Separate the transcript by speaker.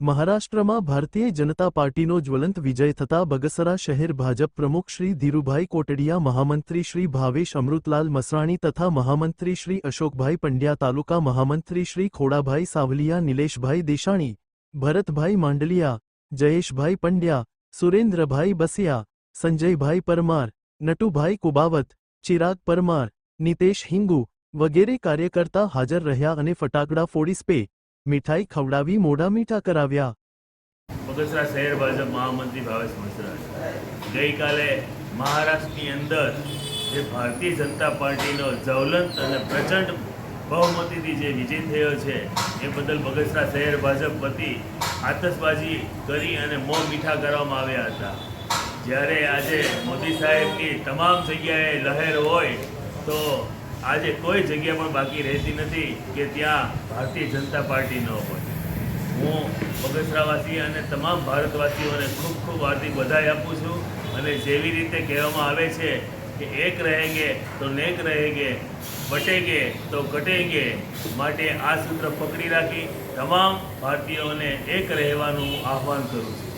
Speaker 1: મહારાષ્ટ્રમાં ભારતીય જનતા પાર્ટીનો જ્વલંત વિજય થતા બગસરા શહેર ભાજપ પ્રમુખ શ્રી ધીરુભાઈ કોટડિયા, મહામંત્રી શ્રી ભાવેશ અમૃતલાલ મસરાણી તથા મહામંત્રી શ્રી અશોકભાઈ પંડ્યા, તાલુકા મહામંત્રી શ્રી ખોડાભાઈ સાવલિયા, નિલેશભાઈ દેશાણી ભરતભાઈ માંડલિયા, જયેશભાઈ પંડ્યા, સુરેન્દ્રભાઈ બસિયા, સંજયભાઈ પરમાર, નટુભાઈ કુબાવત, ચિરાગ પરમાર, નિતેશ હિંગુ વગેરે કાર્યકર્તા હાજર રહ્યા અને ફટાકડા ફોડી સ્પે મીઠાઈ ખવડાવી મોઢા મીઠા કરાવ્યા.
Speaker 2: બગસરા શહેર ભાજપ મહામંત્રી ભાવેશ મસરા ગઈકાલે મહારાષ્ટ્રની અંદર જે ભારતીય જનતા પાર્ટીનો જવલંત અને પ્રચંડ બહુમતીથી જે વિજય થયો છે, એ બદલ બગસરા શહેર ભાજપ વતી આતશબાજી કરી અને મો મીઠા કરવામાં આવ્યા હતા. જ્યારે આજે મોદી સાહેબની તમામ જગ્યાએ લહેર હોય તો આજે કોઈ જગ્યા પણ બાકી રહેતી નથી કે ત્યાં ભારતીય જનતા પાર્ટી ન હોય. હું બગસરાવાસી અને તમામ ભારતવાસીઓને ખૂબ ખૂબ હાર્દિક વધાઈ આપું છું અને જેવી રીતે કહેવામાં આવે છે કે એક રહેંગે તો નેક રહેંગે, બટેગે તો કટેગે માટે આ સૂત્ર પકડી રાખી તમામ ભારતીયોને એક રહેવાનું આહવાન કરું છું.